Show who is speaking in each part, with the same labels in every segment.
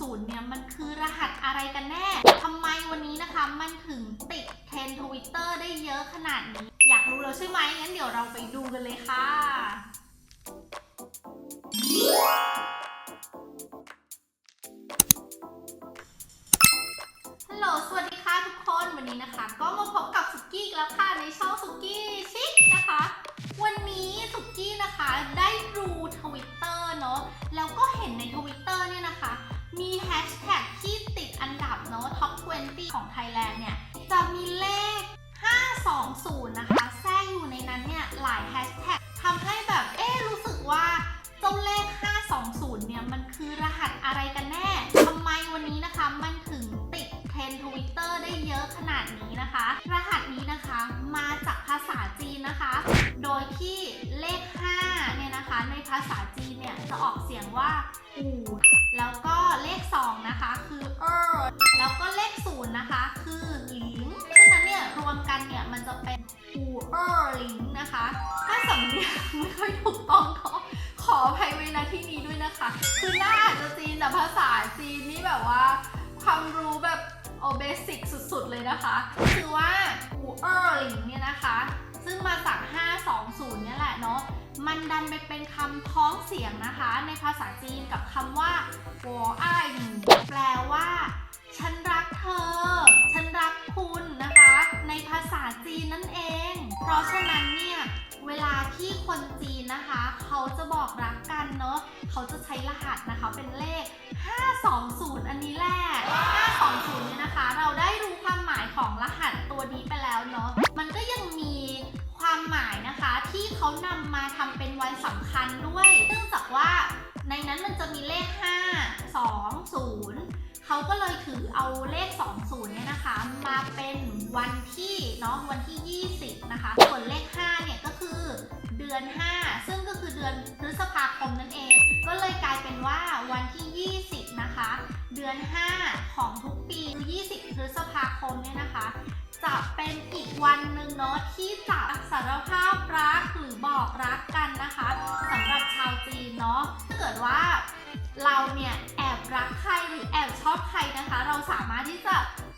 Speaker 1: 20 เนี่ยมันคือรหัสอะไรกันแน่ทำไมวันนี้นะคะมันถึงติดเทรนทวิตเตอร์ได้เยอะขนาดนี้ อยากรู้แล้วใช่ไหมงั้นเดี๋ยวเราไปดูกันเลยค่ะ เยอะขนาดนี้นะคะ รหัสนี้นะคะมาจากภาษาจีนนะคะ โดยที่เลข5เนี่ยนะคะ ในภาษาจีนเนี่ยจะออกเสียงว่าอูแล้วก็เลข 2 นะคะ คือเออแล้วก็เลข0นะคะ คือหลิงฉะนั้นเนี่ยรวมกันเนี่ยมันจะเป็นอูเออหลิงนะคะ ถ้าสำเนียงไม่ค่อยถูกต้องก็ขออภัยไว้ณที่นี้ด้วยนะคะ คือหน้าอาจจะจีนแต่ภาษาจีนนี่แบบว่า ความรู้แบบ โอเบสิกสุดๆ เลยนะคะ คือว่าอูเออร์ลิงเนี่ยนะคะ ซึ่งมาจาก 520 เนี่ยแหละเนาะ มันดันไปเป็นคำท้องเสียงนะคะ ในภาษาจีนกับคำว่าหัวอ้ายแปลว่า ฉันรักเธอ ฉันรักคุณนะคะ ในภาษาจีนนั่นเอง เพราะฉะนั้นเนี่ย เวลาที่คนจีนนะคะ เขาจะบอกรักกันเนาะเขาจะใช้รหัสนะคะเป็นเลข 520 อันนี้แหละ 520 เนี่ยนะคะ เราได้รู้ความหมายของรหัสตัวนี้ไปแล้วเนาะมันก็ยังมีความหมายนะคะที่เขานำมาทำเป็นวันสำคัญด้วยเนื่องจากว่าในนั้นมันจะมีเลข 5 2 0เขาก็เลยถือเอาเลข 20 เนี่ยนะคะ มาเป็นวันที่เนาะวันที่ 20 นะคะ ส่วนเลข 5 เนี่ย ดือน 5 ซึ่งก็คือเดือนพฤษภาคมนั่นเอง ก็เลยกลายเป็นว่าวันที่ 20 นะคะ เดือน 5 ของทุกปีคือ20 พฤษภาคมเนี่ยนะคะ จะเป็นอีกวันหนึ่งเนาะที่จะสารภาพรักหรือบอกรักกันนะคะสำหรับชาวจีนเนาะถ้าเกิดว่าเราเนี่ยแอบรักใครหรือแอบชอบใครนะคะ เราสามารถที่จะ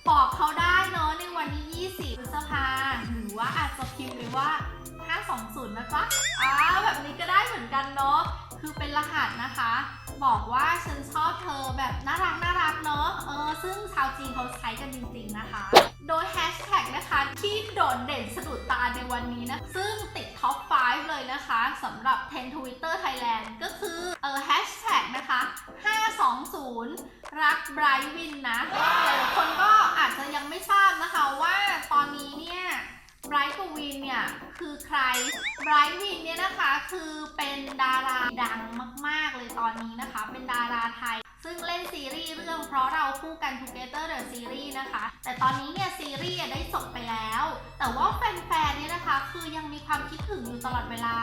Speaker 1: บอกเขาได้เนาะในวันที่ 20 พฤษภาหรือว่าอาจจะพิมพ์ไปว่า 20นะจ๊ะอ่าวแบบนี้ก็ได้เหมือนกันเนาะ คือเป็นรหัสนะคะ บอกว่าฉันชอบเธอแบบน่ารักน่ารักเนาะ เออ ซึ่งชาวจีนเขาใช้กันจริงๆนะคะ โดยแฮชแท็กนะคะที่โดดเด่นสะดุดตาในวันนี้นะ ซึ่งติดท็อป 5 เลยนะคะสำหรับ 10 Twitter Thailand ก็คือเออแฮชแท็กนะคะ 520 รักไบรท์วินนะ หลายคนก็อาจจะยังไม่ทราบนะคะว่าตอนนี้เนี่ย ไบรท์กับวินเนี่ยคือใครไบรท์วินเนี่ยนะคะคือเป็นดาราดังมาก ๆ เลยตอนนี้นะคะ เป็นดาราไทย ซึ่งเล่นซีรีส์เรื่องเพราะเราคู่กัน Together the Series นะคะ แต่ตอนนี้เนี่ยซีรีส์ได้จบไปแล้ว แต่ว่าแฟนๆเนี่ยนะคะคือยังมีความคิดถึงอยู่ตลอดเวลา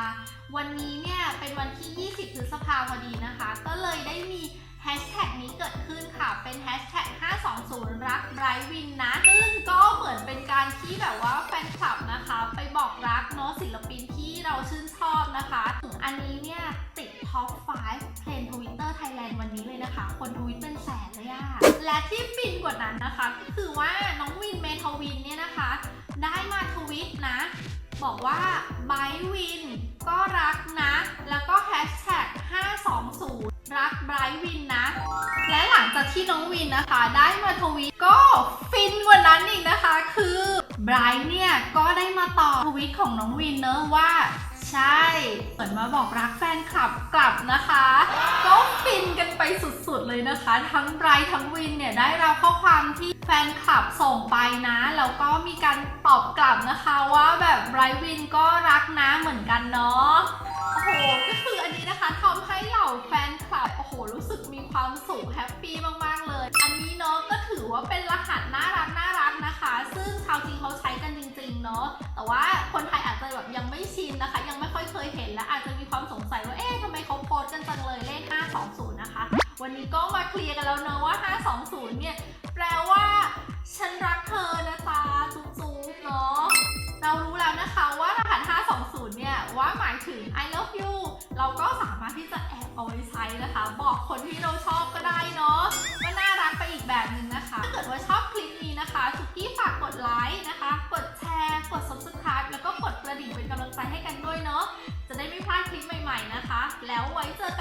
Speaker 1: วันนี้เนี่ยเป็นวันที่ 20พฤษภาคมพอดีนะคะ ก็เลยได้มีแฮชแท็กนี้เกิดขึ้นค่ะ เป็นแฮชแท็ก520 รักไบรท์วินนะซึ่ง มือนเป็นการที่แบบว่าแฟนคลับนะคะ ไปบอกรักเนาะศิลปินที่เราชื่นชอบนะคะถึงอันนี้เนี่ย ติดท็อป 5เทรนทวิตเตอร์ไทยแลนด์วันนี้เลยนะคะ คนทวิตเป็นแสนเลยอะและที่ฟินกว่านั้นนะคะ ก็คือว่าน้องวินเมทวินเนี่ยนะคะ ได้มาทวิตนะ บอกว่าไบวินก็รักนะ แล้วก็แฮชแท็ก520 รักไบรท์วินนะ และหลังจากที่น้องวินนะคะ ได้มาทวีตก็ฟินกว่านั้นอีกนะคะ คือไบรท์เนี่ยก็ได้มาตอบทวีตของน้องวินเนอะว่า ใช่ เหมือนมาบอกรักแฟนคลับกลับนะคะ ไปสุดๆเลยนะคะ ทั้งไบรท์ทั้งวินเนี่ยได้รับข้อความที่แฟนคลับส่งไปนะแล้วก็มีการตอบกลับนะคะว่าแบบไบรท์วินก็รักนะเหมือนกันเนาะโอ้โหก็คืออันนี้นะคะทำให้เหล่าแฟนคลับโอ้โหรู้สึกมีความสุขแฮปปี้มากๆเลย อันนี้เนาะก็ถือว่าเป็นรหัสน่ารักน่ารักนะคะ ซึ่งชาวจีนเขาใช้กันจริง ๆ เนาะแต่ว่าคนไทยอาจจะแบบยังไม่ชินนะคะ ยังไม่ค่อยเคยเห็นและอาจจะมีความสงสัยว่าเอ๊ะทำไม ก็มาเคลียร์กันแล้วเนาะว่า 520 เนี่ย แปลว่า ฉันรักเธอนะจ๊ะจุ๊บเนาะเรารู้แล้วนะคะว่ารหัส 520 เนี่ย ว่าหมายถึง I love you เราก็สามารถที่จะแอบเอาไว้ใช้นะคะ บอกคนที่เราชอบก็ได้เนาะมันน่ารักไปอีกแบบนึงนะคะ ถ้าเกิดว่าชอบคลิปนี้นะคะสุกี้ฝากกดไลค์นะคะ กดแชร์ กด subscribe แล้วก็กดกระดิ่งเป็นกำลังใจให้กันด้วยเนาะจะได้ไม่พลาดคลิปใหม่ ๆนะคะ แล้วไว้เจอกัน